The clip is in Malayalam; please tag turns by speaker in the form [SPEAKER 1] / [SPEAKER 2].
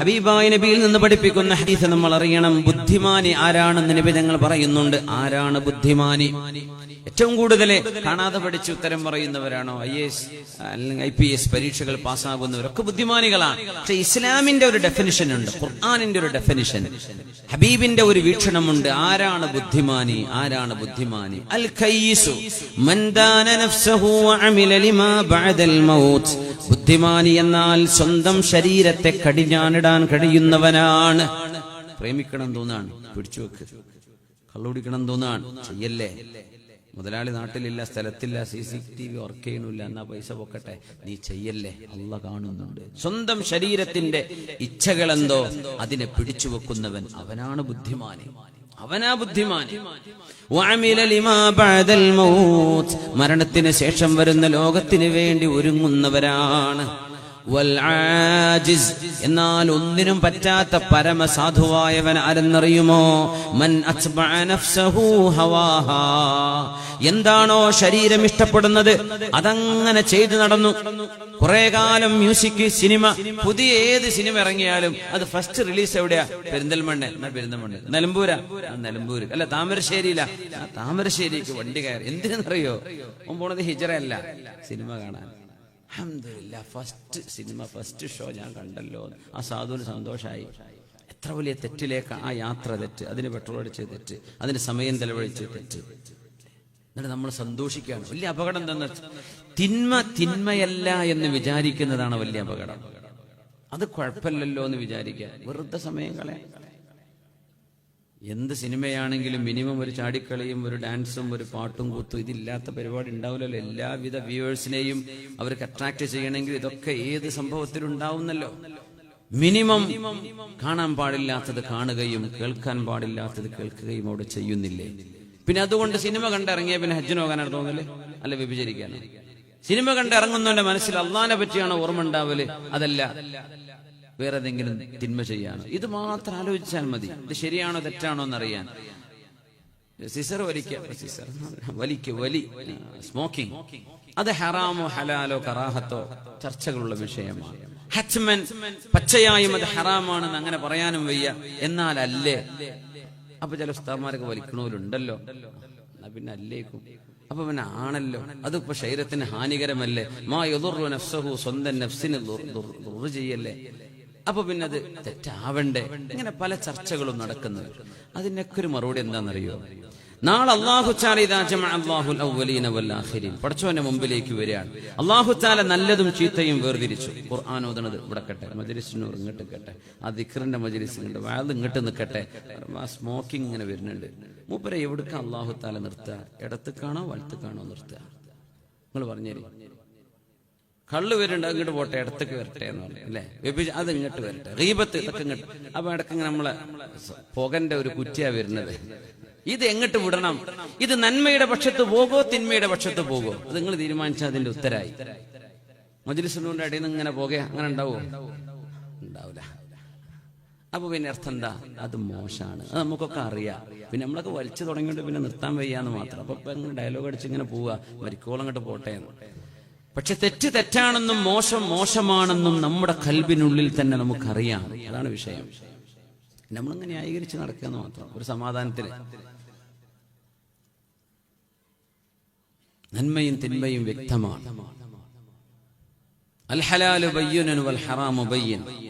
[SPEAKER 1] ഹബീബായ നബിയിൽ നിന്ന് പഠിപ്പിക്കുന്ന ഹദീസ് നമ്മൾ അറിയണം. ബുദ്ധിമാനി ആരാണെന്ന് നബി ഞങ്ങൾ പറയുന്നുണ്ട്. ആരാണ് ബുദ്ധിമാനി? ഏറ്റവും കൂടുതൽ കാണാതെ പഠിച്ച് ഉത്തരം പറയുന്നവരാണോ? ഐ എസ് അല്ലെങ്കിൽ ഐ പി എസ് പരീക്ഷകൾ പാസ്സാകുന്നവരൊക്കെ ബുദ്ധിമാനികളാണ്. പക്ഷെ ഇസ്ലാമിന്റെ ഒരു ഡെഫിനിഷൻ ഉണ്ട്. ഖുർആാനിന്റെ ഒരു ഡെഫിനിഷൻ ഹബീബിന്റെ ഒരു വീക്ഷണമുണ്ട്. ആരാണ് ബുദ്ധിമാനി? ആരാണ് ബുദ്ധിമാനി? അൽ ഖയ്യിസു മൻ ദാന നഫ്സഹു ലിമാ ബഅദൽ മൗത്ത്. ബുദ്ധിമാനി എന്നാൽ സ്വന്തം ശരീരത്തെ കടിഞ്ഞാണിടാൻ കഴിയുന്നവനാണ്. പ്രേമിക്കണം തോന്നാണ്. പിടിച്ചു വെക്ക്. കള്ളുപിടിക്കണം തോന്നാണ്. ചെയ്യല്ലേ? മുതലാളി നാട്ടിലില്ല സ്ഥലത്തില്ല C C T V work ചെയ്യണില്ല എന്നാ പൈസ പൊക്കട്ടെ. നീ ചെയ്യല്ലേ? അല്ല കാണുന്നുണ്ട്. സ്വന്തം ശരീരത്തിന്റെ ഇച്ഛകളെന്തോ അതിനെ പിടിച്ചു വെക്കുന്നവൻ അവനാണ് ബുദ്ധിമാനി. അവനാ ബുദ്ധിമാനി. മരണത്തിന് ശേഷം വരുന്ന ലോകത്തിന് വേണ്ടി ഒരുങ്ങുന്നവരാണ്. എന്നാൽ ഒന്നിനും പറ്റാത്ത പരമ പരമസാധുവായവൻ ആരെന്നറിയുമോ? മൻ നഫ്സഹു എന്താണോ ശരീരം ഇഷ്ടപ്പെടുന്നത്? അതങ്ങനെ ചെയ്തു നടന്നു. കുറെ കാലം മ്യൂസിക് സിനിമ പുതിയ ഏത് സിനിമ ഇറങ്ങിയാലും അത് ഫസ്റ്റ് റിലീസ് എവിടെയാ? പെരിന്തൽമണ്ണ. പെരിന്തൽമണ്ണ? നിലമ്പൂരാ? നിലമ്പൂര്. അല്ല താമരശ്ശേരിയില. താമരശ്ശേരിക്ക് വണ്ടി കയറി. എന്തിനെന്നറിയോ? പോണത് ഹിജറല്ല സിനിമ കാണാൻ. അൽഹംദുലില്ലാ ഫസ്റ്റ് സിനിമ ഫസ്റ്റ് ഷോ ഞാൻ കണ്ടല്ലോ. ആ സാധുവിന് സന്തോഷമായി എത്ര വലിയ തെറ്റിലേക്ക് ആ യാത്ര തെറ്റ് അതിന് പെട്രോൾ അടിച്ച് തെറ്റ് അതിന് സമയം ചെലവഴിച്ച് തെറ്റ്. എന്നിട്ട് നമ്മൾ സന്തോഷിക്കുകയാണ്. വലിയ അപകടം തന്നെ തിന്മ തിന്മയല്ല എന്ന് വിചാരിക്കുന്നതാണ് വലിയ അപകടം. അത് കുഴപ്പമില്ലല്ലോ എന്ന് വിചാരിക്കുക. വെറുതെ സമയം കളയാൻ. എന്ത് സിനിമയാണെങ്കിലും മിനിമം ഒരു ചാടിക്കളിയും ഒരു ഡാൻസും ഒരു പാട്ടും കൂത്തും ഇതില്ലാത്ത പരിപാടി ഉണ്ടാവില്ലല്ലോ. എല്ലാവിധ വ്യൂവേഴ്സിനെയും അവർക്ക് അട്രാക്ട് ചെയ്യണമെങ്കിൽ ഇതൊക്കെ ഏത് സംഭവത്തിലും ഉണ്ടാവുന്നല്ലോ മിനിമം കാണാൻ പാടില്ലാത്തത് കാണുകയും കേൾക്കാൻ പാടില്ലാത്തത് കേൾക്കുകയും അവിടെ ചെയ്യുന്നില്ലേ? പിന്നെ അതുകൊണ്ട് സിനിമ കണ്ടിറങ്ങിയ പിന്നെ ഹജ്ജിന് പോകാനാണ് തോന്നൽ? അല്ല വ്യഭിചരിക്കാനോ? സിനിമ കണ്ടിറങ്ങുന്നവന്റെ മനസ്സിൽ അള്ളാനെ പറ്റിയാണ് ഓർമ്മ ഉണ്ടാവൽ? അതല്ല. വേറെ ഏതെങ്കിലും തിന്മ ചെയ്യാനോ ഇത് മാത്രം ആലോചിച്ചാൽ മതി. ഇത് ശരിയാണോ തെറ്റാണോ എന്നറിയാൻ. സിസർ വലിക്ക സിസർ വലിക്ക് വലി സ്മോക്കിംഗ്. അത് ഹറാമോ ഹലാലോ കറാഹത്തോ ചർച്ചകളുള്ള വിഷയമാണ്. ഹച്ച്മൻ പച്ചയായും അത് ഹറാമാണെന്ന് അങ്ങനെ പറയാനും വയ്യ. എന്നാൽ അല്ലേ അപ്പൊ ചില ഉസ്താമാരൊക്കെ വലിക്കണവരുണ്ടല്ലോ. എന്നാ പിന്നെ അല്ലേക്കും. അപ്പൊ പിന്നെ ആണല്ലോ. അതിപ്പോ ശരീരത്തിന് ഹാനികരമല്ലേ? മാ യുദുറു നഫ്സഹു സ്വന്തം നഫ്സിന് ചെയ്യല്ലേ? അപ്പൊ പിന്നെ അത് തെറ്റാവണ്ടേ? ഇങ്ങനെ പല ചർച്ചകളും നടക്കുന്നത്. അതിനൊക്കെ ഒരു മറുപടി എന്താണെന്നറിയോ? നാളെ അള്ളാഹു പടച്ചോന്റെ മുമ്പിലേക്ക് വരികയാണ്. അള്ളാഹു ചാല നല്ലതും ചീത്തയും വേർതിരിച്ചു. ഖുർആൻ ഇവിടെ കട്ടെ മജലിസിനൂർ ഇങ്ങോട്ട് കട്ടെ ആ ദിഖറിന്റെ മജലിസ് ഇങ്ങോട്ട് ഇങ്ങോട്ട് നിൽക്കട്ടെ ആ സ്മോക്കിംഗ് ഇങ്ങനെ വരുന്നുണ്ട്. മൂപ്പരെ എവിടുക്ക അള്ളാഹു താല നിർത്തുക വലത്തു കാണോ നിർത്തുക നിങ്ങൾ പറഞ്ഞേരി. കള്ള് വരുന്നുണ്ട് അങ്ങോട്ട് പോട്ടെ ഇടത്തേക്ക് വരട്ടെ എന്ന് പറഞ്ഞു അല്ലേ വ്യഭിച- അത് ഇങ്ങോട്ട് വരട്ടെ. റീപത്ത് ഇതൊക്കെ ഇങ്ങോട്ട് അപ്പൊ ഇടയ്ക്ക് നമ്മളെ പുകന്റെ ഒരു കുറ്റിയാ വരുന്നത്. ഇത് എങ്ങോട്ട് വിടണം? ഇത് നന്മയുടെ പക്ഷത്ത് പോകോ തിന്മയുടെ പക്ഷത്ത് പോകോ അത് നിങ്ങൾ തീരുമാനിച്ച അതിന്റെ ഉത്തരായി. മജുലിസുകൊണ്ട് അടിയിൽ നിന്ന് ഇങ്ങനെ പോകെ അങ്ങനെ ഉണ്ടാവോ? ഉണ്ടാവില്ല അപ്പൊ പിന്നെ അർത്ഥം എന്താ? അത് മോശമാണ്. അത് നമുക്കൊക്കെ അറിയാം. പിന്നെ നമ്മളൊക്കെ വലിച്ചു തുടങ്ങിയിട്ട് പിന്നെ നിർത്താൻ വയ്യാന്ന് മാത്രം. അപ്പൊ ഇപ്പൊ ഇങ്ങനെ ഡയലോഗ് അടിച്ച് ഇങ്ങനെ പോവുക മരിക്കോളം അങ്ങോട്ട് പോട്ടെ എന്ന്. പക്ഷെ തെറ്റ് തെറ്റാണെന്നും മോശം മോശമാണെന്നും നമ്മുടെ കൽബിനുള്ളിൽ തന്നെ നമുക്കറിയാം. അതാണ് വിഷയം. നമ്മളിങ്ങനെ ന്യായീകരിച്ച് നടക്കുക മാത്രം. ഒരു സമാധാനത്തിന് നന്മയും തിന്മയും വ്യക്തമാണ്. അൽ ഹലാലു ബയ്യനു വൽ ഹറാമു ബയ്യൻ.